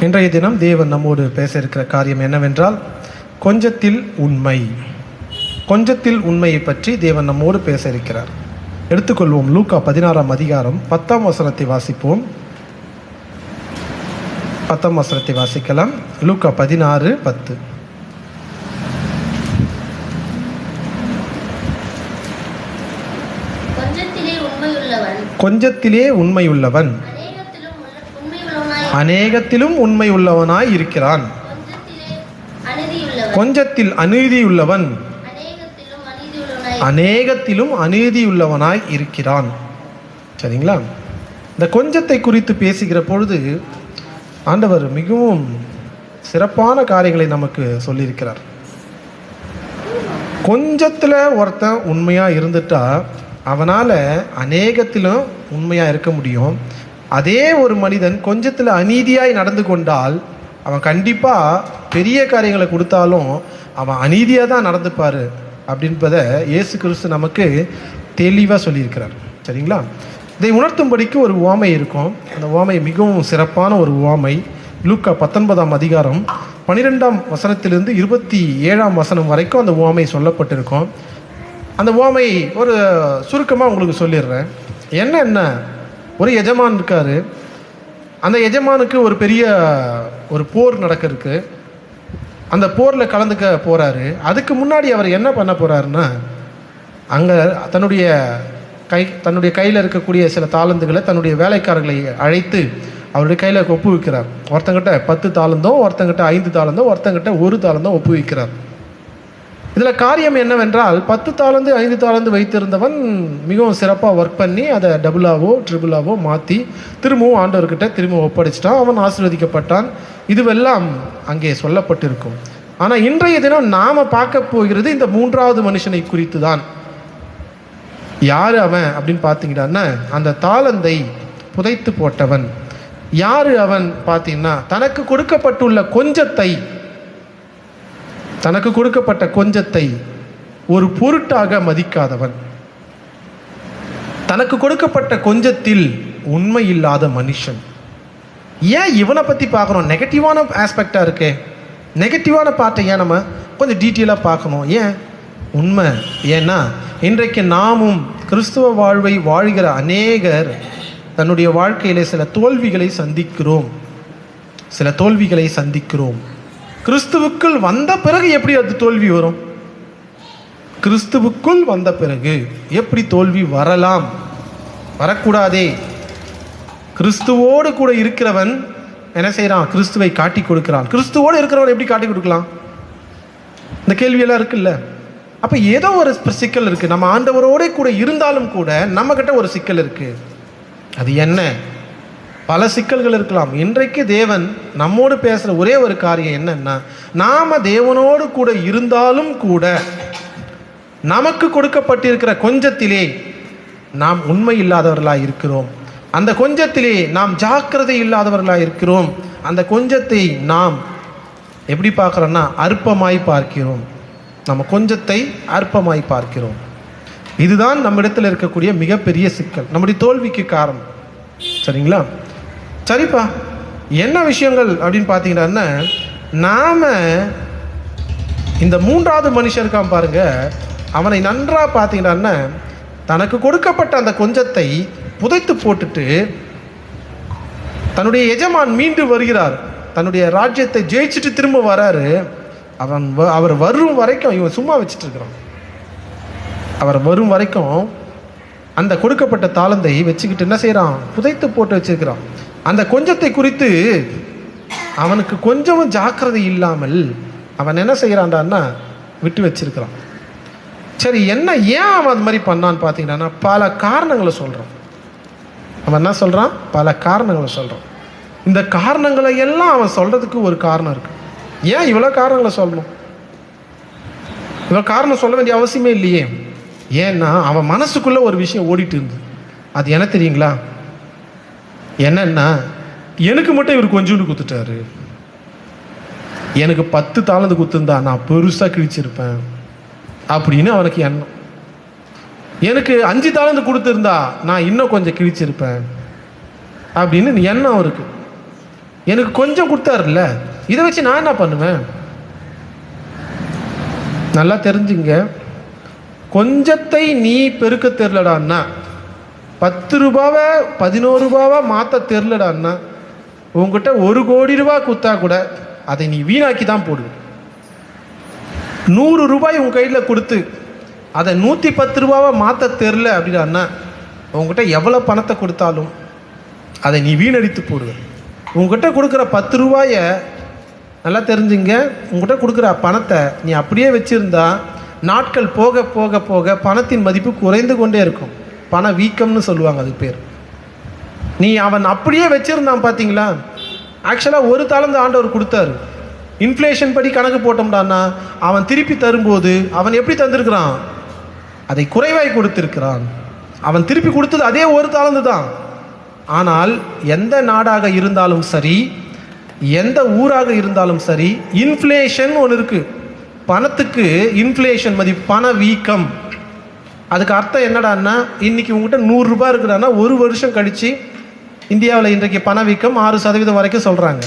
இன்றைய தினம் தேவன் நம்மோடு பேச இருக்கிற காரியம் என்னவென்றால் கொஞ்சத்தில் உண்மை. கொஞ்சத்தில் உண்மையை பற்றி தேவன் நம்மோடு பேச இருக்கிறார். எடுத்துக்கொள்வோம் லூக்கா பதினாறாம் அதிகாரம் பத்தாம் வசனத்தை வாசிப்போம். பத்தாம் வசனத்தை வாசிக்கலாம். லூக்கா பதினாறு பத்து. கொஞ்சத்திலே உண்மையுள்ளவன் கொஞ்சத்திலே உண்மையுள்ளவன் அநேகத்திலும் உள்ள- அநேகத்திலும் உண்மையுள்ளவனாய் இருக்கிறான். கொஞ்சத்திலே அநீதியுள்ளவன் அநேகத்திலும் அநீதியுள்ளவனாய் இருக்கிறான். சரிங்களா? இந்த கொஞ்சத்தை குறித்து பேசுகிற பொழுது ஆண்டவர் மிகவும் சிறப்பான காரியங்களை நமக்கு சொல்லியிருக்கிறார். கொஞ்சத்தில் ஒருத்தன் உண்மையாக இருந்துட்டா அவனால் அநேகத்திலும் உண்மையாக இருக்க முடியும். அதே ஒரு மனிதன் கொஞ்சத்தில் அநீதியாய் நடந்து கொண்டால் அவன் கண்டிப்பாக பெரிய காரியங்களை கொடுத்தாலும் அவன் அநீதியாக தான் நடந்துப்பார் அப்படின்றத இயேசு கிறிஸ்து நமக்கு தெளிவாக சொல்லியிருக்கிறார். சரிங்களா? இதை உணர்த்தும்படிக்கு ஒரு ஓமை இருக்கும். அந்த ஓமை மிகவும் சிறப்பான ஒரு ஓமை லூக்கா பத்தொன்பதாம் அதிகாரம் பன்னிரெண்டாம் வசனத்திலிருந்து இருபத்தி ஏழாம் வசனம் வரைக்கும் அந்த ஓமை சொல்லப்பட்டிருக்கும். அந்த ஓமை ஒரு சுருக்கமாக உங்களுக்கு சொல்லிடுறேன். என்ன என்ன? ஒரு எஜமான் இருக்காரு. அந்த எஜமானுக்கு ஒரு பெரிய ஒரு போர் நடக்கிறதுக்கு அந்த போரில் கலந்துக்க போகிறாரு அதுக்கு முன்னாடி அவர் என்ன பண்ண போகிறாருன்னா அங்கே தன்னுடைய கை தன்னுடைய கையில் இருக்கக்கூடிய சில தாளந்துகளை தன்னுடைய வேலைக்காரர்களை அழைத்து அவருடைய கையில் ஒப்புவிக்கிறார். ஒருத்தங்கிட்ட பத்து தாளந்தோ ஒருத்தங்கிட்ட ஐந்து தாளந்தோ ஒருத்தங்கிட்ட ஒரு தாளந்தோ ஒப்புவிக்கிறார். இதில் காரியம் என்னவென்றால் பத்து தாளந்து ஐந்து தாளந்து வைத்திருந்தவன் மிகவும் சிறப்பாக ஒர்க் பண்ணி அதை டபுளாவோ ட்ரிபிளாவோ மாற்றி திரும்பவும் ஆண்டவர்கிட்ட திரும்பவும் ஒப்படைச்சிட்டான். அவன் ஆசீர்வதிக்கப்பட்டான். இதுவெல்லாம் அங்கே சொல்லப்பட்டிருக்கும். ஆனால் இன்றைய தினம் நாம் பார்க்க போகிறது இந்த மூன்றாவது மனுஷனை குறித்து தான் யார் அவன் அப்படின்னு பார்த்தீங்கன்னா அந்த தாளந்தை புதைத்து போட்டவன். யார் அவன் பார்த்தீங்கன்னா தனக்கு கொடுக்கப்பட்டுள்ள கொஞ்சத்தை தனக்கு கொடுக்கப்பட்ட கொஞ்சத்தை ஒரு பொருட்டாக மதிக்காதவன். தனக்கு கொடுக்கப்பட்ட கொஞ்சத்தில் உண்மை இல்லாத மனுஷன். ஏன் இவனை பற்றி பார்க்குறோம் நெகட்டிவான ஆஸ்பெக்டாக இருக்கே. நெகட்டிவான பார்ட்டை ஏன் நம்ம கொஞ்சம் டீட்டெயிலாக பார்க்கணும்? ஏன்? உண்மை. ஏன்னா இன்றைக்கு நாமும் கிறிஸ்துவ வாழ்வை வாழ்கிற அநேகர் தன்னுடைய வாழ்க்கையிலே சில தோல்விகளை சந்திக்கிறோம். சில தோல்விகளை சந்திக்கிறோம். கிறிஸ்துவுக்குள் வந்த பிறகு எப்படி அது தோல்வி வரும்? கிறிஸ்துவுக்குள் வந்த பிறகு எப்படி தோல்வி வரலாம்? வரக்கூடாதே. கிறிஸ்துவோடு கூட இருக்கிறவன் என்ன செய்கிறான் கிறிஸ்துவை காட்டி கொடுக்கிறான். கிறிஸ்துவோடு இருக்கிறவன் எப்படி காட்டி கொடுக்கலாம்? இந்த கேள்வியெல்லாம் இருக்குல்ல. அப்போ ஏதோ ஒரு சிக்கல் இருக்குது நம்ம ஆண்டவரோட கூட இருந்தாலும் கூட நம்மக்கிட்ட ஒரு சிக்கல் இருக்குது அது என்ன? பல சிக்கல்கள் இருக்கலாம். இன்றைக்கு தேவன் நம்மோடு பேசுகிற ஒரே ஒரு காரியம் என்னன்னா நாம் தேவனோடு கூட இருந்தாலும் கூட நமக்கு கொடுக்கப்பட்டிருக்கிற கொஞ்சத்திலே நாம் உண்மை இல்லாதவர்களாக இருக்கிறோம். அந்த கொஞ்சத்திலே நாம் ஜாக்கிரதை இல்லாதவர்களாக இருக்கிறோம். அந்த கொஞ்சத்தை நாம் எப்படி பார்க்குறோன்னா அற்பமாய் பார்க்கிறோம். நம்ம கொஞ்சத்தை அற்பமாய் பார்க்கிறோம். இதுதான் நம்மிடத்தில் இருக்கக்கூடிய மிகப்பெரிய சிக்கல். நம்முடைய தோல்விக்கு காரணம். சரிங்களா? சரிப்பா. என்ன விஷயங்கள் அப்படின்னு பார்த்தீங்கன்னா நாம் இந்த மூன்றாவது மனுஷன் இருக்கான் பாருங்க. அவனை நன்றாக பார்த்தீங்கன்னா தனக்கு கொடுக்கப்பட்ட அந்த கொஞ்சத்தை புதைத்து போட்டுட்டு தன்னுடைய எஜமான் மீண்டு வருகிறார். தன்னுடைய ராஜ்யத்தை ஜெயிச்சுட்டு திரும்ப வராரு. அவன் வ- அவர் வரும் வரைக்கும் இவன் சும்மா வச்சுட்டு இருக்கிறான் அவர் வரும் வரைக்கும் அந்த கொடுக்கப்பட்ட தாளந்தை வச்சுக்கிட்டு என்ன செய்கிறான் புதைத்து போட்டு வச்சிருக்கிறான். அந்த கொஞ்சத்தை குறித்து அவனுக்கு கொஞ்சமும் ஜாக்கிரதை இல்லாமல் அவன் என்ன செய்கிறான்டான்னா விட்டு வச்சிருக்கிறான். சரி என்ன ஏன் அவன் அது மாதிரி பண்ணான்னு பார்த்தீங்கன்னா பல காரணங்களை சொல்கிறான் அவன் என்ன சொல்கிறான் பல காரணங்களை சொல்கிறான் இந்த காரணங்களை எல்லாம் அவன் சொல்கிறதுக்கு ஒரு காரணம் இருக்கு. ஏன் இவ்வளோ காரணங்களை சொல்லணும்? இவ்வளோ காரணம் சொல்ல வேண்டிய அவசியமே இல்லையே. ஏன்னா அவன் மனசுக்குள்ளே ஒரு விஷயம் ஓடிட்டு இருந்தது. அது என்ன தெரியுங்களா? என்னன்னா எனக்கு மட்டும் இவர் கொஞ்சோண்டு கொடுத்துட்டாரு எனக்கு பத்து தாளந்து குத்துருந்தா நான் பெருசாக கிழிச்சிருப்பேன் அப்படின்னு அவனுக்கு எண்ணம். எனக்கு அஞ்சு தாளந்து கொடுத்துருந்தா நான் இன்னும் கொஞ்சம் கிழிச்சிருப்பேன் அப்படின்னு எண்ணம் அவருக்கு. எனக்கு கொஞ்சம் கொடுத்தாருல்ல இதை வச்சு நான் என்ன பண்ணுவேன்? நல்லா தெரிஞ்சுங்க. கொஞ்சத்தை நீ பெருக்க தெரிலடான்னா பத்து ரூபாவை பதினோரு ரூபாவா மாற்ற அண்ணா. உங்ககிட்ட ஒரு கோடி ரூபா கொடுத்தா கூட அதை நீ வீணாக்கி தான் போடுவ நூறு ரூபாய் உன் கையில் கொடுத்து அதை நூற்றி பத்து ரூபாவை மாற்ற தெரில அப்படின்னா உங்ககிட்ட எவ்வளோ பணத்தை கொடுத்தாலும் அதை நீ வீணடித்து போடுவ உங்ககிட்ட கொடுக்குற பத்து ரூபாயை நல்லா தெரிஞ்சுங்க உங்ககிட்ட கொடுக்குற பணத்தை நீ அப்படியே வச்சுருந்தா நாட்கள் போக போக போக பணத்தின் மதிப்பு குறைந்து கொண்டே இருக்கும். பண வீக்கம்னு சொல்லுவாங்க அது பேர். நீ அவன் அப்படியே வச்சிருந்தான் பார்த்தீங்களா ஆக்சுவலாக ஒரு தாளந்து ஆண்டவர் கொடுத்தாரு. இன்ஃப்ளேஷன் படி கணக்கு போட்டோம்டான்னா அவன் திருப்பி தரும்போது அவன் எப்படி தந்திருக்கிறான்? அதை குறைவாய் கொடுத்திருக்கிறான். அவன் திருப்பி கொடுத்தது அதே ஒரு தாளந்து தான். ஆனால் எந்த நாடாக இருந்தாலும் சரி எந்த ஊராக இருந்தாலும் சரி இன்ஃப்ளேஷன் ஒன்று இருக்குது பணத்துக்கு இன்ஃப்ளேஷன் மதிப்பு பண வீக்கம் அதுக்கு அர்த்தம் என்னடான்னா இன்னைக்கு உங்ககிட்ட நூறுரூபா இருக்குடான்னா ஒரு வருஷம் கழித்து இந்தியாவில் இன்றைக்கு பணவீக்கம் ஆறு சதவீதம் வரைக்கும் சொல்கிறாங்க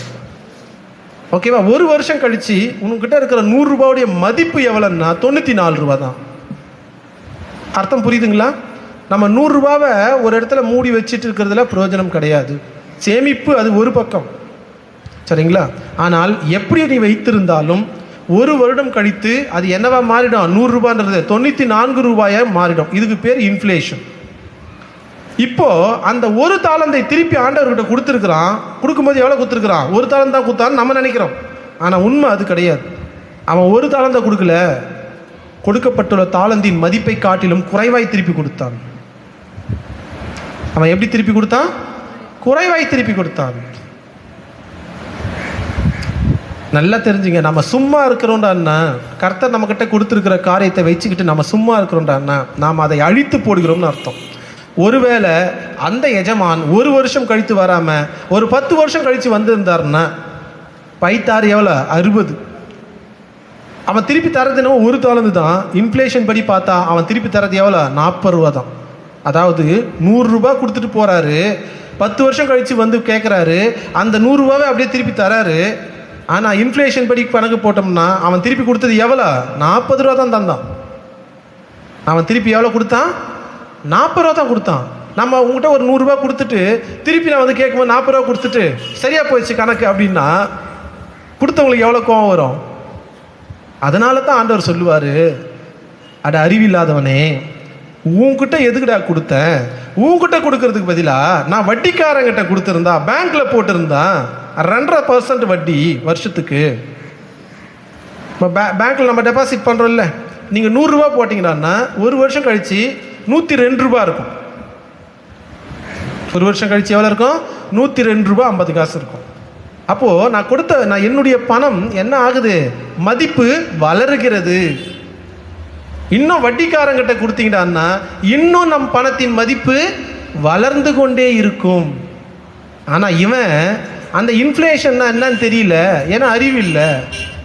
ஓகேவா ஒரு வருஷம் கழித்து உங்ககிட்ட இருக்கிற நூறுரூபாவுடைய மதிப்பு எவ்வளோன்னா தொண்ணூற்றி நாலு ரூபா தான் அர்த்தம் புரியுதுங்களா? நம்ம நூறுரூபாவை ஒரு இடத்துல மூடி வச்சுட்டு இருக்கிறதுல பிரயோஜனம் கிடையாது. சேமிப்பு அது ஒரு பக்கம். சரிங்களா? ஆனால் எப்படி நீ வைத்திருந்தாலும் ஒரு வருடம் கழித்து அது என்னவா மாறிடும்? நூறுரூபான்றது தொண்ணூற்றி நான்கு ரூபாயாக மாறிடும். இதுக்கு பேர் இன்ஃப்ளேஷன் இப்போ அந்த ஒரு தாளந்தை திருப்பி ஆண்டவர்கிட்ட கொடுத்துருக்குறான். கொடுக்கும்போது எவ்வளோ கொடுத்துருக்குறான்? ஒரு தாளம் தான் கொடுத்தான்னு நம்ம நினைக்கிறோம். ஆனால் உண்மை அது கிடையாது. அவன் ஒரு தாளந்தை கொடுக்கல. கொடுக்கப்பட்டுள்ள தாளந்தின் மதிப்பை காட்டிலும் குறைவாய் திருப்பி கொடுத்தான். அவன் எப்படி திருப்பி கொடுத்தான்? குறைவாய் திருப்பி கொடுத்தான். நல்லா தெரிஞ்சுங்க. நம்ம சும்மா இருக்கிறோம்டான்னா கர்த்தர் நம்மக்கிட்ட கொடுத்துருக்கிற காரியத்தை வச்சுக்கிட்டு நம்ம சும்மா இருக்கிறோம்டான்னா நாம் அதை அழித்து போடுகிறோம்னு அர்த்தம். ஒருவேளை அந்த எஜமான் ஒரு வருஷம் கழித்து வராமல் ஒரு பத்து வருஷம் கழித்து வந்திருந்தாருன்னா பைத்தாறு எவ்வளோ அறுபது. அவன் திருப்பி தரது என்னவோ ஒரு தாளந்து தான். இன்ஃப்ளேஷன் படி பார்த்தா அவன் திருப்பி தரது எவ்வளோ நாற்பது ரூபா தான். அதாவது நூறுரூபா கொடுத்துட்டு போகிறாரு பத்து வருஷம் கழித்து வந்து கேட்குறாரு அந்த நூறுரூவாவே அப்படியே திருப்பி தராரு. ஆனால் இன்ஃப்ளேஷன் படி கணக்கு போட்டோம்னா அவன் திருப்பி கொடுத்தது எவ்வளோ? நாற்பது ரூபா தான் தந்தான். அவன் திருப்பி எவ்வளோ கொடுத்தான்? நாற்பது ரூபா தான் கொடுத்தான். நம்ம உங்ககிட்ட ஒரு நூறுரூவா கொடுத்துட்டு திருப்பி நான் வந்து கேட்கும்போது நாற்பது ரூபா கொடுத்துட்டு சரியாக போயிடுச்சு கணக்கு அப்படின்னா கொடுத்தவங்களுக்கு எவ்வளோ கோவம் வரும்? அதனால தான் ஆண்டவர் சொல்லுவார் அட அறிவில்லாதவனே உன்கிட்ட எதுக்குடா கொடுத்தேன்? உன்கிட்ட கொடுக்கறதுக்கு பதிலாக நான் வட்டிக்காரங்கிட்ட கொடுத்துருந்தா பேங்க்ல போட்டிருந்தா ரெண்டரை பர்சன்ட் வட்டி வருஷத்துக்கு. இப்போ பே பேங்க்கில் நம்ம டெபாசிட் பண்ணுறோம்ல நீங்கள் நூறுரூவா போட்டிங்கடான்னா ஒரு வருஷம் கழித்து நூற்றி ரெண்டு ரூபா இருக்கும். ஒரு வருஷம் கழித்து எவ்வளோ இருக்கும்? நூற்றி ரெண்டு ரூபா ஐம்பது காசு இருக்கும். அப்போது நான் கொடுத்த நான் என்னுடைய பணம் என்ன ஆகுது? மதிப்பு வளருகிறது. இன்னும் வட்டிக்காரங்கிட்ட கொடுத்தீங்கடான்னா இன்னும் நம் பணத்தின் மதிப்பு வளர்ந்து கொண்டே இருக்கும். ஆனால் இவன் அந்த இன்ஃப்ளேஷன்னா என்னன்னு தெரியல. ஏன்னா அறிவில்லை.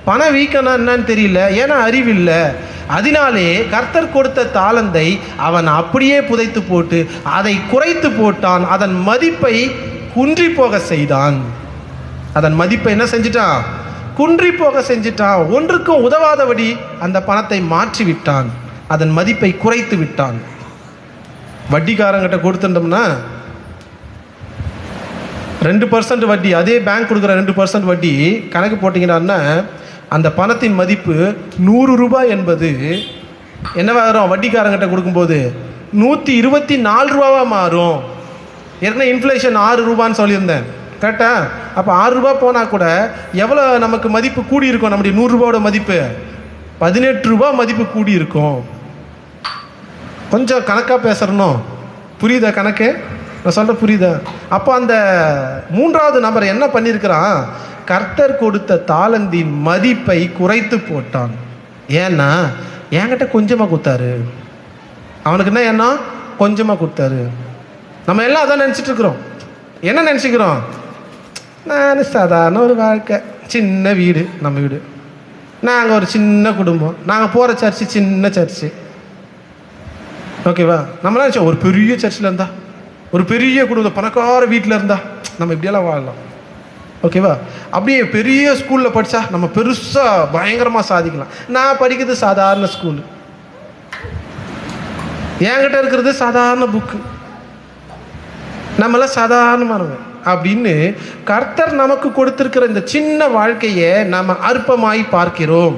பண வீக்கம்னா என்னன்னு தெரியல. ஏன்னா அறிவில்லை. அதனாலே கர்த்தர் கொடுத்த தாளந்தை அவன் அப்படியே புதைத்து போட்டு அதை குறைத்து போட்டான். அதன் மதிப்பை குன்றி போக செய்தான். அதன் மதிப்பை என்ன செஞ்சிட்டான்? குன்றி போக செஞ்சிட்டான். ஒன்றுக்கும் உதவாதபடி அந்த பணத்தை மாற்றி விட்டான் அதன் மதிப்பை குறைத்து விட்டான். வட்டிக்காரங்கிட்ட கொடுத்துட்டோம்னா ரெண்டு பர்சன்ட் வட்டி அதே பேங்க் கொடுக்குற ரெண்டு பர்சன்ட் வட்டி கணக்கு போட்டிங்கன்னா அந்த பணத்தின் மதிப்பு நூறு ரூபாய் என்பது என்னவாகிறோம் வரும்? வட்டிக்காரங்கிட்ட கொடுக்கும்போது நூற்றி இருபத்தி நாலு ரூபாவாக மாறும். ஏற்கனவே இன்ஃப்ளேஷன் ஆறு ரூபான்னு சொல்லியிருந்தேன். கரெக்டா அப்போ ஆறு ரூபா போனால் கூட எவ்வளோ நமக்கு மதிப்பு கூடி இருக்கும் நம்முடைய நூறுரூபாவோட மதிப்பு? பதினெட்டு ரூபா மதிப்பு கூடி இருக்கும் கொஞ்சம் கணக்காக பேசுகிறனும் புரியுதா கணக்கு? நான் சொல்கிற புரியுதா? அப்போ அந்த மூன்றாவது நபர் என்ன பண்ணியிருக்கிறான் கர்த்தர் கொடுத்த தாளந்தின் மதிப்பை குறைத்து போட்டான். ஏன்னா என்கிட்ட கொஞ்சமாக கொடுத்தாரு. அவனுக்கு என்ன என்ன கொஞ்சமாக கொடுத்தாரு. நம்ம எல்லாம் அதான் நினச்சிட்டு இருக்கிறோம். என்ன நினச்சிக்கிறோம்? நான் சாதாரண ஒரு வாழ்க்கை. சின்ன வீடு நம்ம வீடு. நாங்கள் ஒரு சின்ன குடும்பம். நாங்கள் போகிற சர்ச்சு சின்ன சர்ச்சு ஓகேவா நம்மளாம் நினச்சோம்? ஒரு பெரிய சர்ச்சில் இருந்தா ஒரு பெரிய குடும்பம் பணக்கார வீட்டில் இருந்தா நம்ம இப்படியெல்லாம் வாழலாம். ஓகேவா அப்படியே பெரிய ஸ்கூலில் படித்தா நம்ம பெருசாக பயங்கரமாக சாதிக்கலாம். நான் படிக்கிறது சாதாரண ஸ்கூலு என்கிட்ட இருக்கிறது சாதாரண புக்கு நம்மளாம் சாதாரணமானவங்க. அப்படின்னு கர்த்தர் நமக்கு கொடுத்துருக்கிற இந்த சின்ன வாழ்க்கையை நம்ம அற்பமாய் பார்க்கிறோம்.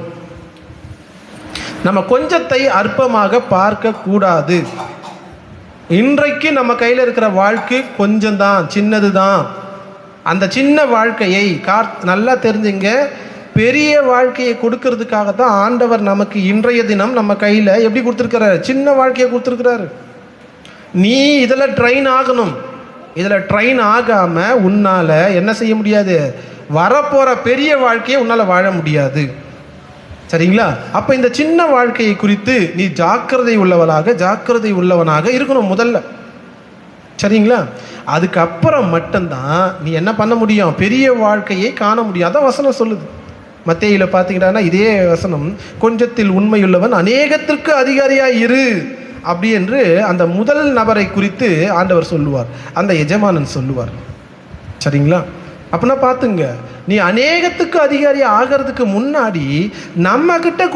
நம்ம கொஞ்சத்தை அற்பமாக பார்க்க கூடாது. இன்றைக்கு நம்ம கையில் இருக்கிற வாழ்க்கை கொஞ்சம்தான் சின்னது தான் அந்த சின்ன வாழ்க்கையை கார் நல்லா தெரிஞ்சுங்க. பெரிய வாழ்க்கையை கொடுக்கறதுக்காக தான் ஆண்டவர் நமக்கு இன்றைய தினம் நம்ம கையில் எப்படி கொடுத்துருக்கிறாரு? சின்ன வாழ்க்கையை கொடுத்துருக்கிறாரு. நீ இதில் ட்ரெயின் ஆகணும். இதில் ட்ரெயின் ஆகாமல் உன்னால் என்ன செய்ய முடியாது? வரப்போகிற பெரிய வாழ்க்கையை உன்னால் வாழ முடியாது. சரிங்களா? அப்போ இந்த சின்ன வாழ்க்கையை குறித்து நீ ஜாக்கிரதை உள்ளவளாக ஜாக்கிரதை உள்ளவனாக இருக்கணும் முதல்ல. சரிங்களா? அதுக்கப்புறம் மட்டும்தான் நீ என்ன பண்ண முடியும்? பெரிய வாழ்க்கையை காண முடியும். அதான் வசனம் சொல்லுது. மத்தியில் பார்த்தீங்கன்னா இதே வசனம் கொஞ்சத்தில் உண்மையுள்ளவன் அநேகத்திற்கு அதிகாரியாக இரு அப்படி என்று அந்த முதல் நபரை குறித்து ஆண்டவர் சொல்லுவார். அந்த எஜமானன் சொல்லுவார். சரிங்களா? அப்படின்னா பார்த்துங்க நீ அநேகத்துக்கு அதிகாரி ஆகிறதுக்கு முன்னாடி நம்ம கிட்ட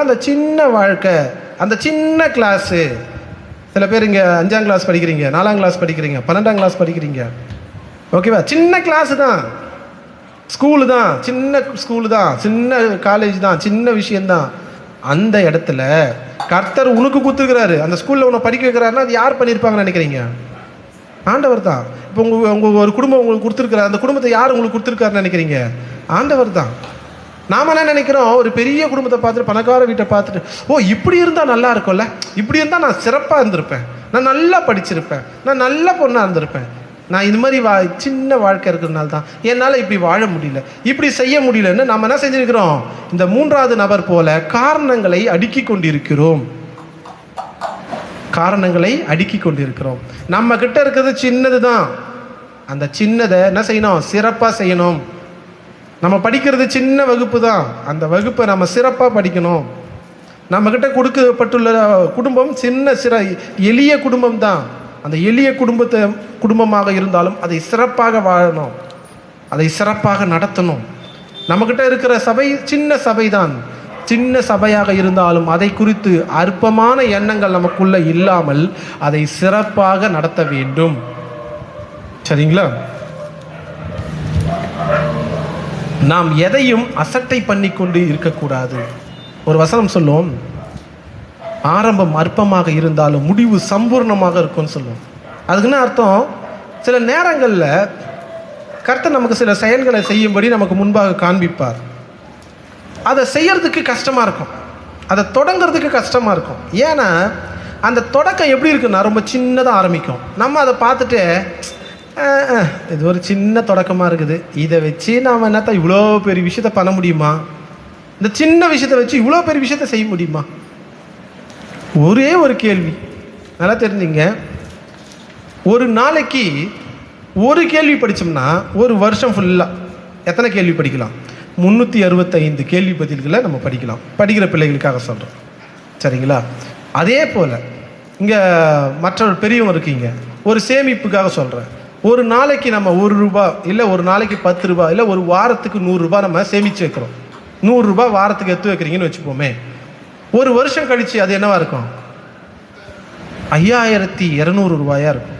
அந்த சின்ன வாழ்க்கை அந்த சின்ன கிளாஸு சில பேர் இங்கே அஞ்சாம் கிளாஸ் படிக்கிறீங்க நாலாம் கிளாஸ் படிக்கிறீங்க பன்னெண்டாம் கிளாஸ் படிக்கிறீங்க. ஓகேவா சின்ன கிளாஸு தான். ஸ்கூலு தான். சின்ன ஸ்கூலு தான். சின்ன காலேஜ் தான். சின்ன விஷயந்தான் அந்த இடத்துல கர்த்தர் உனக்கு கொடுத்துருக்கிறாரு அந்த ஸ்கூலில் உன்னை படிக்க வைக்கிறாருன்னா அது யார் பண்ணியிருப்பாங்கன்னு நினைக்கிறீங்க? ஆண்டவர் தான். இப்போ உங்கள் உங்கள் ஒரு குடும்பம் உங்களுக்கு கொடுத்துருக்குற அந்த குடும்பத்தை யார் உங்களுக்கு கொடுத்துருக்காருன்னு நினைக்கிறீங்க? ஆண்டவர் தான். நாம என்ன நினைக்கிறோம்? ஒரு பெரிய குடும்பத்தை பார்த்துட்டு பணக்கார வீட்டை பார்த்துட்டு ஓ இப்படி இருந்தால் நல்லா இருக்கும்ல? இப்படி இருந்தால் நான் சிறப்பாக இருந்திருப்பேன். நான் நல்லா படிச்சிருப்பேன். நான் நல்ல பொண்ணாக இருந்திருப்பேன். நான் இது மாதிரி வா சின்ன வாழ்க்கை இருக்கிறதுனால தான். என்னால் இப்படி வாழ முடியல. இப்படி செய்ய முடியலன்னு நம்ம என்ன செஞ்சுருக்கிறோம்? இந்த மூன்றாவது நபர் போல காரணங்களை அடுக்கி கொண்டிருக்கிறோம். காரணங்களை அடுக்கி கொண்டிருக்கிறோம். நம்ம கிட்ட இருக்கிறது சின்னது தான் அந்த சின்னதை என்ன செய்யணும்? சிறப்பாக செய்யணும். நம்ம படிக்கிறது சின்ன வகுப்பு தான் அந்த வகுப்பை நம்ம சிறப்பாக படிக்கணும். நம்மக்கிட்ட கொடுக்கப்பட்டுள்ள குடும்பம் சின்ன சிற எளிய குடும்பம் தான் அந்த எளிய குடும்பத்தை குடும்பமாக இருந்தாலும் அதை சிறப்பாக வாழணும். அதை சிறப்பாக நடத்தணும். நம்மக்கிட்ட இருக்கிற சபை சின்ன சபை தான் சின்ன சபையாக இருந்தாலும் அதை குறித்து அற்பமான எண்ணங்கள் நமக்குள்ள இல்லாமல் அதை சிறப்பாக நடத்த வேண்டும். சரிங்களா? நாம் எதையும் அசட்டை பண்ணி கொண்டு இருக்கக்கூடாது. ஒரு வசனம் சொல்லுவோம் ஆரம்பம் அற்பமாக இருந்தாலும் முடிவு சம்பூர்ணமாக இருக்கும்னு சொல்லுவோம் அதுக்குன்னு அர்த்தம் சில நேரங்களில் கர்த்தர் நமக்கு சில செயல்களை செய்யும்படி நமக்கு முன்பாக காண்பிப்பார். அதை செய்கிறதுக்கு கஷ்டமாக இருக்கும். அதை தொடங்குறதுக்கு கஷ்டமாக இருக்கும். ஏன்னா அந்த தொடக்கம் எப்படி இருக்குன்னா ரொம்ப சின்னதாக ஆரம்பிக்கும். நம்ம அதை பார்த்துட்டு இது ஒரு சின்ன தொடக்கமாக இருக்குது. இதை வச்சு நாம் என்னத்தான் இவ்வளோ பெரிய விஷயத்த பண்ண முடியுமா? இந்த சின்ன விஷயத்தை வச்சு இவ்வளோ பெரிய விஷயத்த செய்ய முடியுமா? ஒரே ஒரு கேள்வி. நல்லா தெரிஞ்சுங்க. ஒரு நாளைக்கு ஒரு கேள்வி படித்தோம்னா ஒரு வருஷம் ஃபுல்லாக எத்தனை கேள்வி படிக்கலாம்? முந்நூற்றி அறுபத்தைந்து கேள்வி பதில்களை நம்ம படிக்கலாம். படிக்கிற பிள்ளைகளுக்காக சொல்கிறோம் சரிங்களா? அதே போல் இங்கே மற்றவர் பெரியவங்க இருக்கீங்க. ஒரு சேமிப்புக்காக சொல்கிறேன் ஒரு நாளைக்கு நம்ம ஒரு ரூபா இல்லை ஒரு நாளைக்கு பத்து ரூபா இல்லை ஒரு வாரத்துக்கு நூறுரூபா நம்ம சேமித்து வைக்கிறோம். நூறுரூபா வாரத்துக்கு எடுத்து வைக்கிறீங்கன்னு வச்சுப்போமே. ஒரு வருஷம் கழித்து அது என்னவா இருக்கும்? ஐயாயிரத்தி இரநூறு ரூபாயாக இருக்கும்.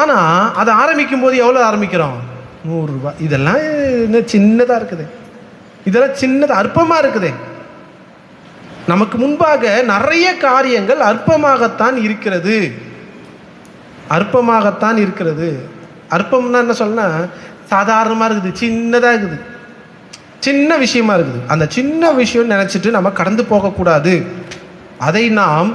ஆனால் அதை ஆரம்பிக்கும் போது எவ்வளோ ஆரம்பிக்கிறோம்? நூறுரூபா இதெல்லாம் என்ன சின்னதாக இருக்குது. இதெல்லாம் சின்னது அற்பமாக இருக்குதே. நமக்கு முன்பாக நிறைய காரியங்கள் அற்பமாகத்தான் இருக்கிறது. அற்பமாகத்தான் இருக்கிறது. அற்பம்னா என்ன சொன்னால் சாதாரணமாக இருக்குது சின்னதாக இருக்குது. சின்ன விஷயமா இருக்குது. அந்த சின்ன விஷயம் நினச்சிட்டு நம்ம கடந்து போகக்கூடாது. அதை நாம்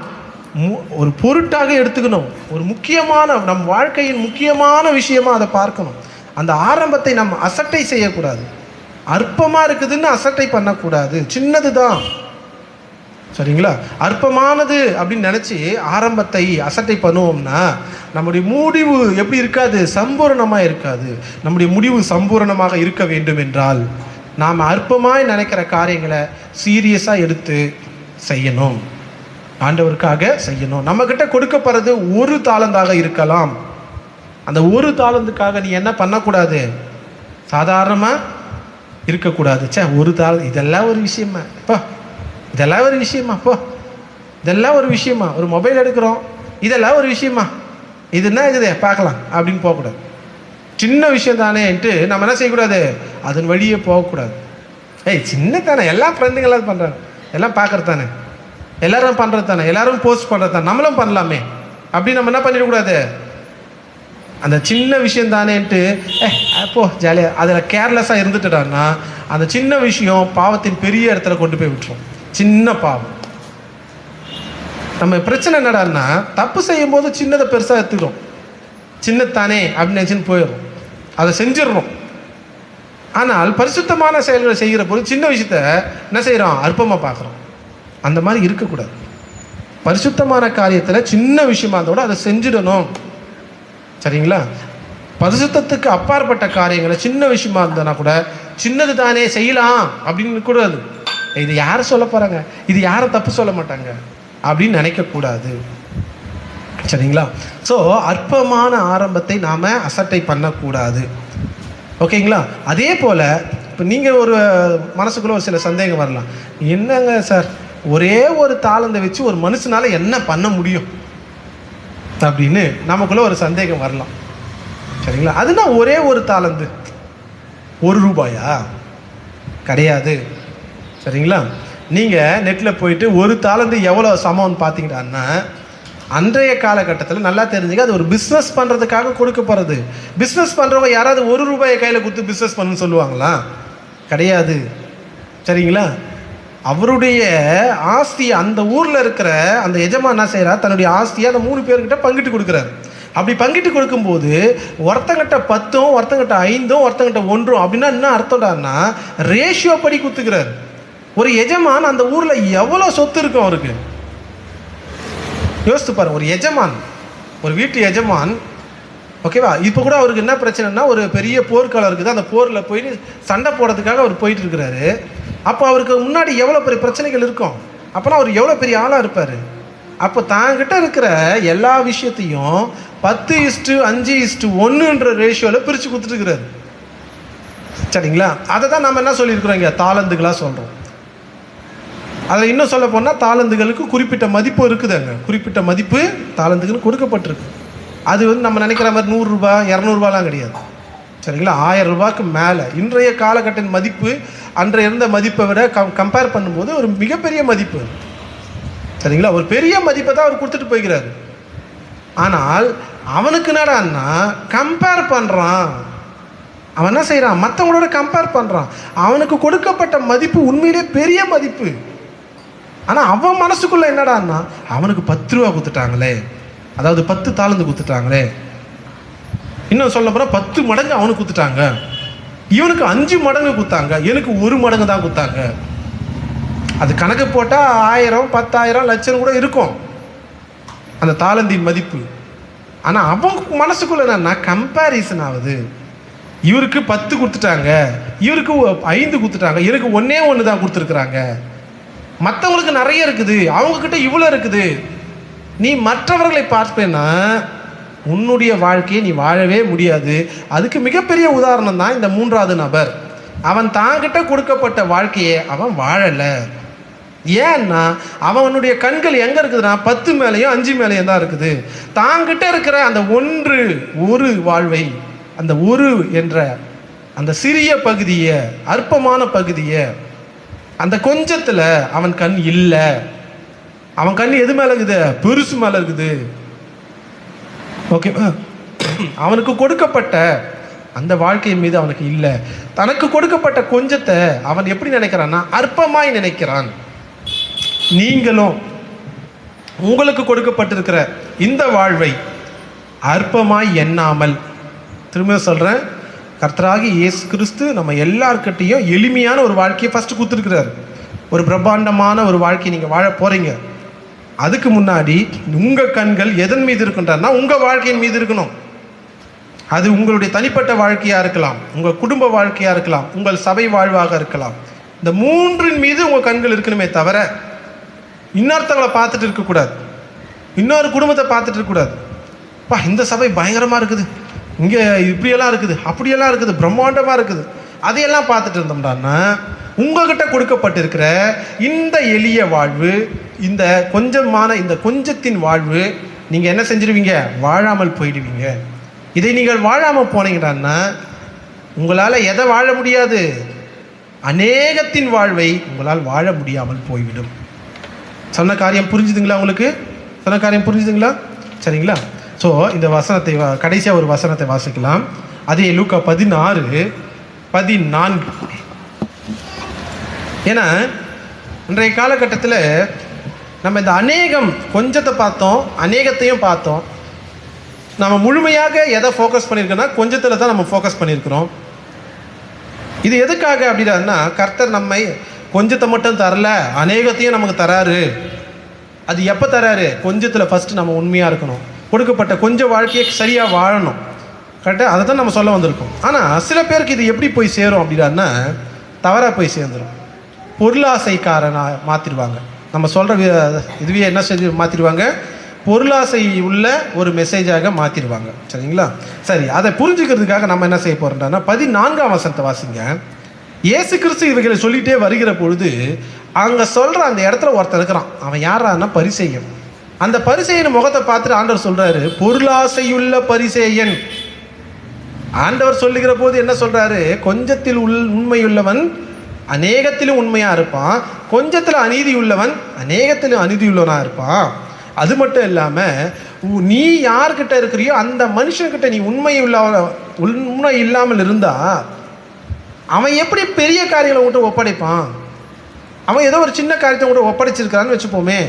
மு- ஒரு பொருட்டாக எடுத்துக்கணும். ஒரு முக்கியமான நம் வாழ்க்கையின் முக்கியமான விஷயமா அதை பார்க்கணும். அந்த ஆரம்பத்தை நம்ம அசட்டை செய்யக்கூடாது. அற்பமாக இருக்குதுன்னு அசட்டை பண்ணக்கூடாது. சின்னது தான். சரிங்களா? அற்பமானது அப்படின்னு நினச்சி ஆரம்பத்தை அசட்டை பண்ணுவோம்னா நம்முடைய முடிவு எப்படி இருக்காது? சம்பூரணமாக இருக்காது. நம்முடைய முடிவு சம்பூரணமாக இருக்க வேண்டும் என்றால் நாம் அற்பமாய் நினைக்கிற காரியங்களை சீரியஸாக எடுத்து செய்யணும். ஆண்டவருக்காக செய்யணும். நம்மக்கிட்ட கொடுக்கப்படுறது ஒரு தாளந்தாக இருக்கலாம். அந்த ஒரு தாளந்துக்காக நீ என்ன பண்ணக்கூடாது? சாதாரணமாக இருக்கக்கூடாது. சே ஒரு தாள் இதெல்லாம் ஒரு விஷயமா? போ இதெல்லாம் ஒரு விஷயமா? போ இதெல்லாம் ஒரு விஷயமா? ஒரு மொபைல் எடுக்கிறோம். இதெல்லாம் ஒரு விஷயமா? இது என்ன இருக்குது? பார்க்கலாம். அப்படின்னு போகக்கூடாது. சின்ன விஷயம் தானேன்ட்டு நம்ம என்ன செய்யக்கூடாது? அதன் வழியே போகக்கூடாது. ஏய் சின்ன தானே. எல்லா ஃப்ரெண்டுங்களாம் பண்ணுறாங்க எல்லாம் பார்க்குறது தானே. எல்லாரும் பண்ணுறது தானே. எல்லாரும் போஸ்ட் பண்ணுறது தானே. நம்மளும் பண்ணலாமே. அப்படி நம்ம என்ன பண்ணிடக்கூடாது? அந்த சின்ன விஷயம் தானேன்ட்டு ஏ அப்போ ஜாலியாக அதில் கேர்லெஸ்ஸாக இருந்துட்டுடான்னா அந்த சின்ன விஷயம் பாவத்தின் பெரிய இடத்துல கொண்டு போய் விட்டுரும். சின்ன பாவம். நம்ம பிரச்சனை என்னடான்னா தப்பு செய்யும் போது சின்னதை பெருசாக எடுத்துக்கிறோம். சின்னத்தானே அப்படின்னு நினச்சின்னு போயிடும் அதை செஞ்சிடறோம். ஆனால் பரிசுத்தமான செயல்களை செய்கிற போது சின்ன விஷயத்த என்ன செய்கிறோம் அற்பமாக பார்க்குறோம். அந்த மாதிரி இருக்கக்கூடாது. பரிசுத்தமான காரியத்தில் சின்ன விஷயமா இருந்தால் கூட அதை செஞ்சிடணும். சரிங்களா? பரிசுத்தத்துக்கு அப்பாற்பட்ட காரியங்களை சின்ன விஷயமா இருந்தனா கூட சின்னது தானே செய்யலாம் அப்படின்னு கூடாது இது யார் சொல்ல போகிறாங்க இது யாரும் தப்பு சொல்ல மாட்டாங்க அப்படின்னு நினைக்கக்கூடாது. சரிங்களா? ஸோ அற்பமான ஆரம்பத்தை நாம் அசட்டை பண்ணக்கூடாது. ஓகேங்களா? அதே போல் இப்போ நீங்கள் ஒரு மனசுக்குள்ள ஒரு சில சந்தேகம் வரலாம். என்னங்க சார்? ஒரே ஒரு தாளந்தை வச்சு ஒரு மனுஷனால என்ன பண்ண முடியும்? அப்படின்னு நமக்குள்ள ஒரு சந்தேகம் வரலாம். சரிங்களா? அதுனா ஒரே ஒரு தாளந்து. ஒரு ரூபாயா? கிடையாது. சரிங்களா? நீங்கள் நெட்டில் போயிட்டு ஒரு தாளந்து எவ்வளோ சமம்னு பார்த்தீங்கன்னா அன்றைய காலகட்டத்தில் நல்லா தெரிஞ்சுக்க அது ஒரு பிஸ்னஸ் பண்ணுறதுக்காக கொடுக்க போகிறது பிஸ்னஸ் பண்ணுறவங்க யாராவது ஒரு ரூபாயை கையில் கொடுத்து பிஸ்னஸ் பண்ணுன்னு சொல்லுவாங்களா? கிடையாது. சரிங்களா? அவருடைய ஆஸ்தியை அந்த ஊரில் இருக்கிற அந்த எஜமான் என்ன செய்கிறார் தன்னுடைய ஆஸ்தியை அந்த மூணு பேர்கிட்ட பங்கிட்டு கொடுக்குறாரு. அப்படி பங்கிட்டு கொடுக்கும்போது ஒருத்தங்கிட்ட பத்தும் ஒருத்தங்கிட்ட ஐந்தும் ஒருத்தங்கிட்ட ஒன்றும் அப்படின்னா என்ன அர்த்தம்டான்னா ரேஷியோ படி குத்துக்கிறார் ஒரு எஜமான் அந்த ஊரில் எவ்வளோ சொத்து இருக்கும் அவருக்கு? யோசித்து பாருங்க ஒரு எஜமான் ஒரு வீட்டு எஜமான் ஓகேவா? இப்போ கூட அவருக்கு என்ன பிரச்சனைனா ஒரு பெரிய போர்க்காலம் இருக்குது. அந்த போரில் போய் சண்டை போடுறதுக்காக அவர் போயிட்டு இருக்கிறாரு. அப்போ அவருக்கு முன்னாடி எவ்வளோ பெரிய பிரச்சனைகள் இருக்கும்? அப்போனா அவர் எவ்வளோ பெரிய ஆளாக இருப்பார்? அப்போ தாங்கிட்ட இருக்கிற எல்லா விஷயத்தையும் பத்து இஸ்ட்டு அஞ்சு இஸ்ட்டு ஒன்றுன்ற ரேஷியோவில் பிரித்து கொடுத்துட்டுருக்கிறாரு சரிங்களா? அதை தான் நம்ம என்ன சொல்லியிருக்கிறோம் இங்கே? தாளந்துகளாக சொல்கிறோம் அதில் இன்னும் சொல்ல போனால் தாளந்துகளுக்கு குறிப்பிட்ட மதிப்பு இருக்குதுங்க. குறிப்பிட்ட மதிப்பு தாளந்துகள் கொடுக்கப்பட்டிருக்கு. அது வந்து நம்ம நினைக்கிற மாதிரி நூறுரூபா இரநூறுபாலாம் கிடையாது. சரிங்களா? ஆயிரம் ரூபாய்க்கு மேலே. இன்றைய காலகட்ட மதிப்பு அன்றைய இருந்த மதிப்பை விட கம் கம்பேர் பண்ணும்போது ஒரு மிகப்பெரிய மதிப்பு. சரிங்களா? ஒரு பெரிய மதிப்பை தான் அவர் கொடுத்துட்டு போய்க்கிறாரு. ஆனால் அவனுக்கு என்னடான்னா கம்பேர் பண்ணுறான் அவன் என்ன செய்கிறான் மற்றவங்களோட கம்பேர் பண்ணுறான் அவனுக்கு கொடுக்கப்பட்ட மதிப்பு உண்மையிலே பெரிய மதிப்பு. ஆனால் அவன் மனசுக்குள்ளே என்னடான்னா அவனுக்கு பத்து ரூபா கொடுத்துட்டாங்களே. அதாவது பத்து தாளந்து கொடுத்துட்டாங்களே இன்னும் சொல்ல போனால் பத்து மடங்கு அவனுக்கு கொடுத்துட்டாங்க இவனுக்கு அஞ்சு மடங்கு கொடுத்தாங்க எனக்கு ஒரு மடங்கு தான் கொடுத்தாங்க அது கணக்கு போட்டால் ஆயிரம் பத்தாயிரம் லட்சம் கூட இருக்கும். அந்த தாளந்தின் மதிப்பு. ஆனால் அவங்க மனசுக்குள்ள என்னன்னா கம்பேரிசன் ஆகுது. இவருக்கு பத்து கொடுத்துட்டாங்க. இவருக்கு ஐந்து கொடுத்துட்டாங்க. எனக்கு ஒன்றே ஒன்று தான் கொடுத்துருக்குறாங்க. மற்றவங்களுக்கு நிறைய இருக்குது. அவங்கக்கிட்ட இவ்வளோ இருக்குது. நீ மற்றவர்களை பார்ப்பேன்னா உன்னுடைய வாழ்க்கையை நீ வாழவே முடியாது. அதுக்கு மிகப்பெரிய உதாரணம் தான் இந்த மூன்றாவது நபர். அவன் தாங்கிட்ட கொடுக்கப்பட்ட வாழ்க்கையை அவன் வாழலை. ஏன்னா அவனுடைய கண்கள் எங்கே இருக்குதுன்னா பத்து மேலேயும் அஞ்சு மேலேயும் தான் இருக்குது. தாங்கிட்ட இருக்கிற அந்த ஒன்று ஒரு வாழ்வை அந்த ஒரு என்ற அந்த சிறிய பகுதியை அற்பமான பகுதியை அந்த கொஞ்சத்தில் அவன் கண் இல்லை. அவன் கண் எது மேலே இருக்குது? பெருசு மேலே இருக்குது. ஓகேவா அவனுக்கு கொடுக்கப்பட்ட அந்த வாழ்க்கையின் மீது அவனுக்கு இல்லை. தனக்கு கொடுக்கப்பட்ட கொஞ்சத்தை அவன் எப்படி நினைக்கிறான்னா அற்பமாய் நினைக்கிறான். நீங்களும் உங்களுக்கு கொடுக்கப்பட்டிருக்கிற இந்த வாழ்வை அற்பமாய் எண்ணாமல் திரும்ப சொல்கிறேன் கர்த்தராகி இயேசு கிறிஸ்து நம்ம எல்லார்கிட்டையும் எளிமையான ஒரு வாழ்க்கையை ஃபஸ்ட்டு கொடுத்துருக்கிறார். ஒரு பிரம்மாண்டமான ஒரு வாழ்க்கையை நீங்கள் வாழ போகிறீங்க அதுக்கு முன்னாடி உங்கள் கண்கள் எதன் மீது இருக்குன்றார்னா உங்கள் வாழ்க்கையின் மீது இருக்கணும். அது உங்களுடைய தனிப்பட்ட வாழ்க்கையாக இருக்கலாம். உங்கள் குடும்ப வாழ்க்கையாக இருக்கலாம். உங்கள் சபை வாழ்வாக இருக்கலாம். இந்த மூன்றின் மீது உங்கள் கண்கள் இருக்கணுமே தவிர இன்னொருத்தவங்களை பார்த்துட்டு இருக்கக்கூடாது இன்னொரு குடும்பத்தை பார்த்துட்டு இருக்கக்கூடாது பா இந்த சபை பயங்கரமாக இருக்குது. இங்கே இப்படியெல்லாம் இருக்குது அப்படியெல்லாம் இருக்குது பிரம்மாண்டமாக இருக்குது. அதையெல்லாம் பார்த்துட்டு இருந்தோம்டான்னா உங்ககிட்ட கொடுக்கப்பட்டிருக்கிற இந்த எளிய வாழ்வு இந்த கொஞ்சமான இந்த கொஞ்சத்தின் வாழ்வு நீங்கள் என்ன செஞ்சிருவீங்க? வாழாமல் போயிடுவீங்க. இதை நீங்கள் வாழாமல் போனீங்கன்னா உங்களால் எதை வாழ முடியாது? அநேகத்தின் வாழ்வை உங்களால் வாழ முடியாமல் போய்விடும். சொன்ன காரியம் புரிஞ்சுதுங்களா உங்களுக்கு? சொன்ன காரியம் புரிஞ்சுதுங்களா? சரிங்களா? ஸோ இந்த வசனத்தை வா- கடைசியாக ஒரு வசனத்தை வாசிக்கலாம். அதே லூக்கா பதினாறு பதினான்கு. ஏன்னா இன்றைய காலகட்டத்தில் நம்ம இந்த அநேகம் கொஞ்சத்தை பார்த்தோம் அநேகத்தையும் பார்த்தோம். நம்ம முழுமையாக எதை ஃபோக்கஸ் பண்ணியிருக்கோன்னா கொஞ்சத்தில் தான் நம்ம ஃபோக்கஸ் பண்ணியிருக்கிறோம் இது எதுக்காக அப்படின்னா கர்த்தர் நம்மை கொஞ்சத்தை மட்டும் தரல அநேகத்தையும் நமக்கு தராரு. அது எப்போ தராரு? கொஞ்சத்தில் ஃபஸ்ட்டு நம்ம உண்மையாக இருக்கணும். கொடுக்கப்பட்ட கொஞ்சம் வாழ்க்கையை சரியாக வாழணும். கரெக்டாக அதை தான் நம்ம சொல்ல வந்திருக்கோம். ஆனால் சில பேருக்கு இது எப்படி போய் சேரும் அப்படின்னா தவறாக போய் சேர்ந்துடும் பொருளாசைக்காரனாக மாற்றிடுவாங்க நம்ம சொல்கிற இதுவே என்ன செஞ்சு மாற்றிடுவாங்க பொருளாசை உள்ள ஒரு மெசேஜாக மாற்றிடுவாங்க சரிங்களா? சரி அதை புரிஞ்சுக்கிறதுக்காக நம்ம என்ன செய்ய போகிறோம்னா பதினான்காம் வசனத்தை வாசிங்க. இயேசு கிறிஸ்து இவைகளை சொல்லிகிட்டே வருகிற பொழுது அங்கே சொல்கிற அந்த இடத்துல ஒருத்தன் இருக்கிறான். அவன் யாரான்னா பரிசெய்யன் அந்த பரிசெய்யன் முகத்தை பார்த்துட்டு ஆண்டவர் சொல்கிறாரு பொருளாசையுள்ள பரிசேயன். ஆண்டவர் சொல்லுகிற போது என்ன சொல்கிறாரு கொஞ்சத்தில் உள் உண்மையுள்ளவன் அநேகத்திலும் உண்மையாக இருப்பான் கொஞ்சத்தில் அநீதி உள்ளவன் அநேகத்திலும் அநீதி உள்ளவனாக இருப்பான் அது மட்டும் இல்லாமல் உ- நீ யார்கிட்ட இருக்கிறியோ அந்த மனுஷன்கிட்ட நீ உண்மை உள்ள உண்மை இல்லாமல் இருந்தா அவன் எப்படி பெரிய காரியங்களை உன்கிட்ட ஒப்படைப்பான்? அவன் ஏதோ ஒரு சின்ன காரியத்தை உங்கள்கிட்ட ஒப்படைச்சிருக்கிறான்னு வச்சுப்போமே.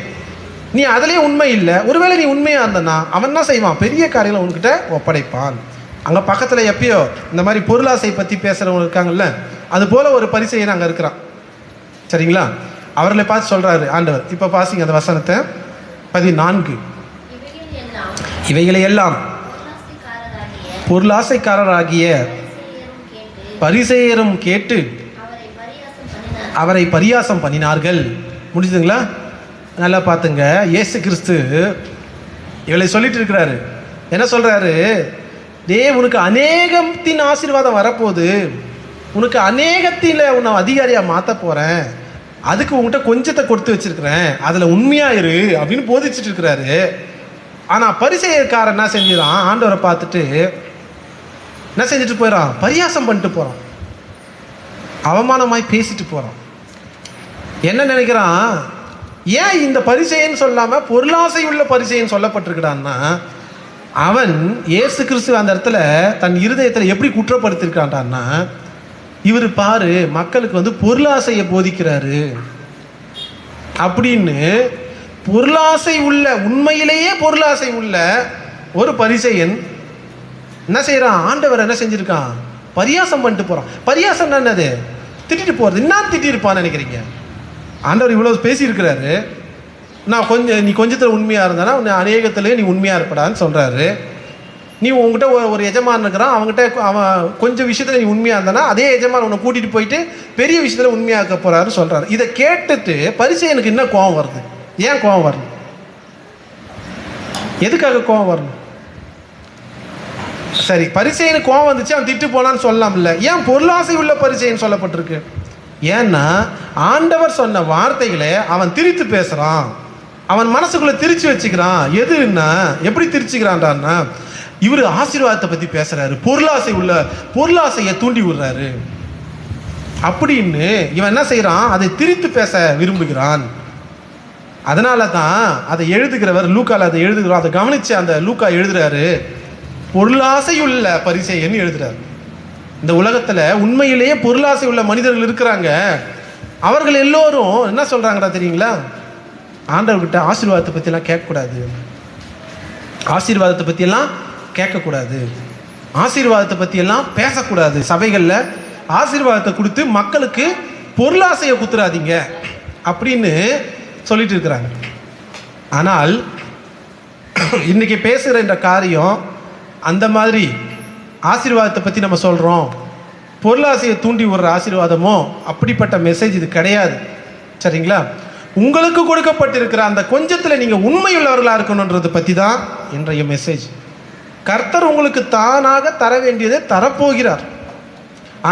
நீ அதிலே உண்மை இல்லை. ஒருவேளை நீ உண்மையாக இருந்தனா அவன் என்ன செய்வான்? பெரிய காரியங்களை உன்கிட்ட ஒப்படைப்பான். அங்கே பக்கத்தில் எப்பயோ இந்த மாதிரி பொருளாசை பற்றி பேசுகிறவங்க இருக்காங்கல்ல அது போல ஒரு பரிசையை அங்கே இருக்கிறான் சரிங்களா? அவர்களை பார்த்து சொல்கிறாரு ஆண்டவர். இப்போ பாசிங்க அந்த வசனத்தை. பதினான்கு. இவைகளை எல்லாம் பொருளாசைக்காரராகிய கேட்டு பரிசெயரும் கேட்டு அவரை பரியாசம் பண்ணினார்கள். முடிஞ்சுதுங்களா? நல்லா பார்த்துங்க. இயேசு கிறிஸ்து இவளை சொல்லிட்டு இருக்கிறாரு. என்ன சொல்றாரு? டே உனக்கு அநேகத்தின் ஆசீர்வாதம் வரப்போகுது. உனக்கு அநேகத்தில் உன்னை அதிகாரியாக மாற்ற போகிறேன் அதுக்கு உன்கிட்ட கொஞ்சத்தை கொடுத்து வச்சிருக்கிறேன். அதில் உண்மையாக இரு அப்படின்னு போதிச்சுட்டு இருக்கிறாரு. ஆனால் பரிசெயக்காரன் என்ன செஞ்சிடான் ஆண்டவரை பார்த்துட்டு என்ன செஞ்சுட்டு போயிடான் பரியாசம் பண்ணிட்டு போகிறான் அவமானமாய் பேசிட்டு போகிறான் என்ன நினைக்கிறான்? ஏன் இந்த பரிசைன்னு சொல்லாமல் பொருளாசை உள்ள பரிசைன்னு சொல்லப்பட்டிருக்கிறான்னா அவன் ஏசு கிறிஸ்து அந்த இடத்துல தன் இருதயத்தில் எப்படி குற்றப்படுத்திருக்கான்டான்னா இவர் பாரு மக்களுக்கு வந்து பொருளாசையை போதிக்கிறாரு. அப்படின்னு பொருளாசை உள்ள உண்மையிலேயே பொருளாசை உள்ள ஒரு பரிசையன் என்ன செய்கிறான் ஆண்டவர் என்ன செஞ்சிருக்கான்? பரியாசம் பண்ணிட்டு போகிறான் பரியாசம் என்னது திட்டிட்டு போகிறது என்ன திட்டிருப்பான்னு நினைக்கிறீங்க? ஆண்டவர் இவ்வளோ பேசியிருக்கிறாரு. நான் கொஞ்சம் நீ கொஞ்சத்தில் உண்மையாக இருந்தானா உன்னை அநேகத்திலே நீ உண்மையாக இருப்படான்னு சொல்கிறாரு நீ உங்ககிட்ட ஒரு ஒரு எஜமான் இருக்கிறான் அவங்ககிட்ட அவன் கொஞ்சம் விஷயத்தில் நீ உண்மையாக இருந்தானா அதே எஜமான் உன்னை கூட்டிகிட்டு போயிட்டு பெரிய விஷயத்தில் உண்மையாக்க இருக்க போகிறாரு சொல்கிறாரு இதை கேட்டுட்டு பரிசு எனக்கு என்ன கோவம் வருது. ஏன் கோவம் வரணும்? எதுக்காக கோவம் வரணும்? சரி பரிசைன்னு கோவம் வந்துச்சு அவன் திட்டு போனான்னு சொல்லலாம்ல. ஏன் பொருளாசை உள்ள பரிசைன்னு சொல்லப்பட்டிருக்கு? ஏன்னா ஆண்டவர் சொன்ன வார்த்தைகளை அவன் திரித்து பேசுறான். அவன் மனசுக்குள்ள திரிச்சு வச்சுக்கிறான். எதுன்னா எப்படி திரிச்சுக்கிறான்டான்னா இவர் ஆசீர்வாதத்தை பத்தி பேசுறாரு. பொருளாசை உள்ள பொருளாசையை தூண்டி விடுறாரு. அப்படின்னு இவன் என்ன செய்கிறான் அதை திரித்து பேச விரும்புகிறான். அதனால தான் அதை எழுதுகிறவர் லூக்கால அதை எழுதுகிறோம். அதை கவனிச்சு அந்த லூக்கா எழுதுறாரு. பொருளாசையுள்ள பரிசைன்னு எழுதுறாரு. இந்த உலகத்துல உண்மையிலேயே பொருளாசை உள்ள மனிதர்கள் இருக்கிறாங்க. அவர்கள் எல்லோரும் என்ன சொல்றாங்கடா தெரியுங்களா? ஆண்டவர்கிட்ட ஆசீர்வாதத்தை பற்றிலாம் கேட்கக்கூடாது. ஆசீர்வாதத்தை பற்றியெல்லாம் கேட்கக்கூடாது. ஆசீர்வாதத்தை பற்றியெல்லாம் பேசக்கூடாது. சபைகளில் ஆசீர்வாதத்தை கொடுத்து மக்களுக்கு பொருளாசையை குத்துறாதீங்க அப்படின்னு சொல்லிட்டு இருக்கிறாங்க. ஆனால் இன்றைக்கி பேசுகிற இந்த காரியம் அந்த மாதிரி ஆசீர்வாதத்தை பற்றி நம்ம சொல்கிறோம் பொருளாசையை தூண்டி விடுற ஆசீர்வாதமோ அப்படிப்பட்ட மெசேஜ் இது கிடையாது. சரிங்களா? உங்களுக்கு கொடுக்கப்பட்டிருக்கிற அந்த கொஞ்சத்தில் நீங்கள் உண்மையுள்ளவர்களாக இருக்கணுன்றதை பற்றி தான் இன்றைய மெசேஜ் கர்த்தர் உங்களுக்கு தானாக தர வேண்டியதை தரப்போகிறார்.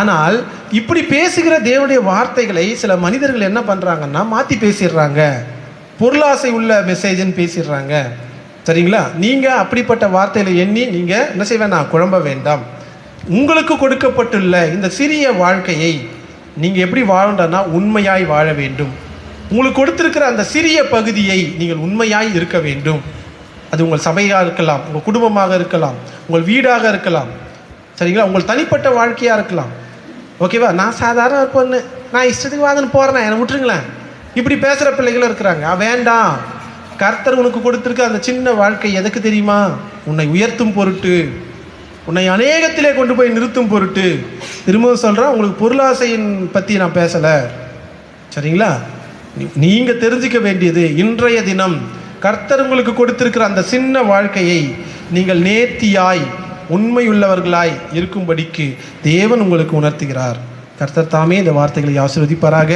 ஆனால் இப்படி பேசுகிற தேவனுடைய வார்த்தைகளை சில மனிதர்கள் என்ன பண்ணுறாங்கன்னா மாற்றி பேசிடுறாங்க. பொருளாசை உள்ள மெசேஜ்னு பேசிடுறாங்க. சரிங்களா? நீங்கள் அப்படிப்பட்ட வார்த்தையில் எண்ணி நீங்கள் என்ன செய்ய வேண்டாம் குழம்ப வேண்டாம். உங்களுக்கு கொடுக்கப்பட்டுள்ள இந்த சிறிய வாழ்க்கையை நீங்கள் எப்படி வாழணும்னா உண்மையாய் வாழ வேண்டும். உங்களுக்கு கொடுத்துருக்கிற அந்த சிறிய பகுதியை நீங்கள் உண்மையாய் இருக்க வேண்டும். அது உங்கள் சபையாக இருக்கலாம் உங்கள் குடும்பமாக இருக்கலாம் உங்கள் வீடாக இருக்கலாம். சரிங்களா? உங்கள் தனிப்பட்ட வாழ்க்கையாக இருக்கலாம். ஓகேவா? நான் சாதாரண ஒரு பொண்ணு. நான் இஷ்டத்துக்கு வாங்கன்னு போகிறேன் என்னை விட்டுருங்களேன். இப்படி பேசுகிற பிள்ளைகளும் இருக்கிறாங்க. "ஆ, வேண்டாம். கர்த்தர் உனக்கு கொடுத்துருக்க அந்த சின்ன வாழ்க்கை எதுக்கு தெரியுமா? உன்னை உயர்த்தும் பொருட்டு. உன்னை அநேகத்திலே கொண்டு போய் நிறுத்தும் பொருட்டு. திரும்பவும் சொல்கிறேன் உங்களுக்கு பொருளாசையின் பற்றி நான் பேசலை. சரிங்களா? நீ- தெரிஞ்சிக்க தெரிஞ்சுக்க வேண்டியது இன்றைய தினம். கர்த்தர் உங்களுக்கு கொடுத்திருக்கிற அந்த சின்ன வாழ்க்கையை நீங்கள் நேர்த்தியாய் உண்மையுள்ளவர்களாய் இருக்கும்படிக்கு தேவன் உங்களுக்கு உணர்த்துகிறார். கர்த்தர் தாமே இந்த வார்த்தைகளை ஆசீர்வதிப்பாராக.